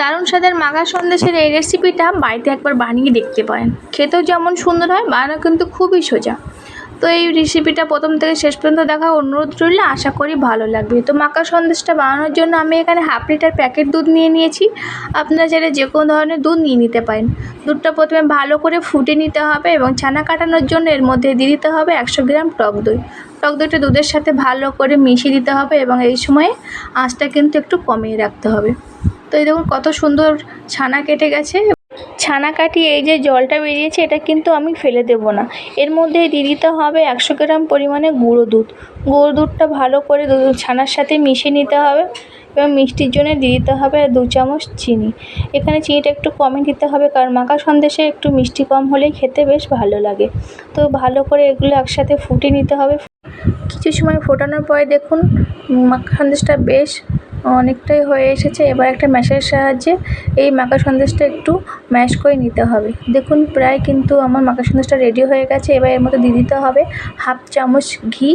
দারুণ স্বাদের মাঘা সন্দেশের এই রেসিপিটা বাড়িতে একবার বানিয়ে দেখতে পারেন। খেতেও যেমন সুন্দর হয়, বানানো কিন্তু খুবই সোজা। তো এই রেসিপিটা প্রথম থেকে শেষ পর্যন্ত দেখা অনুরোধ রইলে। আশা করি ভালো লাগবে। তো মাখা সন্দেশটা বানানোর জন্য আমি এখানে হাফ লিটার প্যাকেট দুধ নিয়ে নিয়েছি। আপনারা চাইলে যে কোনো ধরনের দুধ নিয়ে নিতে পারেন। দুধটা প্রথমে ভালো করে ফুটে নিতে হবে এবং ছানা কাটানোর জন্য এর মধ্যে দিয়ে দিতে হবে একশো গ্রাম টক দই। টক দইটা দুধের সাথে ভালো করে মিশিয়ে দিতে হবে এবং এই সময়ে আঁচটা কিন্তু একটু কমিয়ে রাখতে হবে। তো এই দেখুন কত সুন্দর ছানা কেটে গেছে। ছানা কাটিয়ে এই যে জলটা বেরিয়েছে, এটা কিন্তু আমি ফেলে দেব না। এর মধ্যে দিয়ে দিতে হবে একশো গ্রাম পরিমাণে গুঁড়ো দুধ। গুঁড়ো দুধটা ভালো করে ছানার সাথে মিশিয়ে নিতে হবে। এবং মিষ্টির জন্য দিয়ে দিতে হবে দু চামচ চিনি। এখানে চিনিটা একটু কমই দিতে হবে, কারণ মাখা সন্দেশে একটু মিষ্টি কম হলেই খেতে বেশ ভালো লাগে। তো ভালো করে এগুলো একসাথে ফুটিয়ে নিতে হবে। কিছু সময় ফোটানোর পরে দেখুন, মাখা সন্দেশটা বেশ অনেকটাই হয়ে এসেছে। এবার একটা ম্যাশের সাহায্যে এই মাখা সন্দেশটা একটু ম্যাশ করে নিতে হবে। দেখুন, প্রায় কিন্তু আমার মাখা সন্দেশটা রেডি হয়ে গেছে। এবার এর মধ্যে দিয়ে দিতে হবে হাফ চামচ ঘি।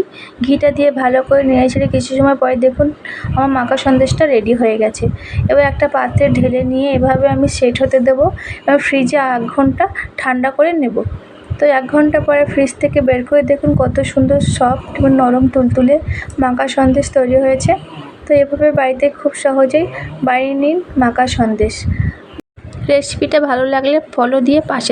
ঘিটা দিয়ে ভালো করে নেড়ে ছেড়ে কিছু সময় পরে দেখুন আমার মাখা সন্দেশটা রেডি হয়ে গেছে। এবার একটা পাত্রে ঢেলে নিয়ে এভাবে আমি সেট হতে দেবো। এবার ফ্রিজে আধ ঘণ্টা ঠান্ডা করে নেব। তো এক ঘণ্টা পরে ফ্রিজ থেকে বের করে দেখুন কত সুন্দর সফট এবং নরম তুলতুলে মাখা সন্দেশ তৈরি হয়েছে। তো এভাবে বাড়িতে খুব সহজেই বানিয়ে নিন, মাখা সন্দেশ। রেসিপিটা ভালো লাগলে ফলো দিয়ে পাশে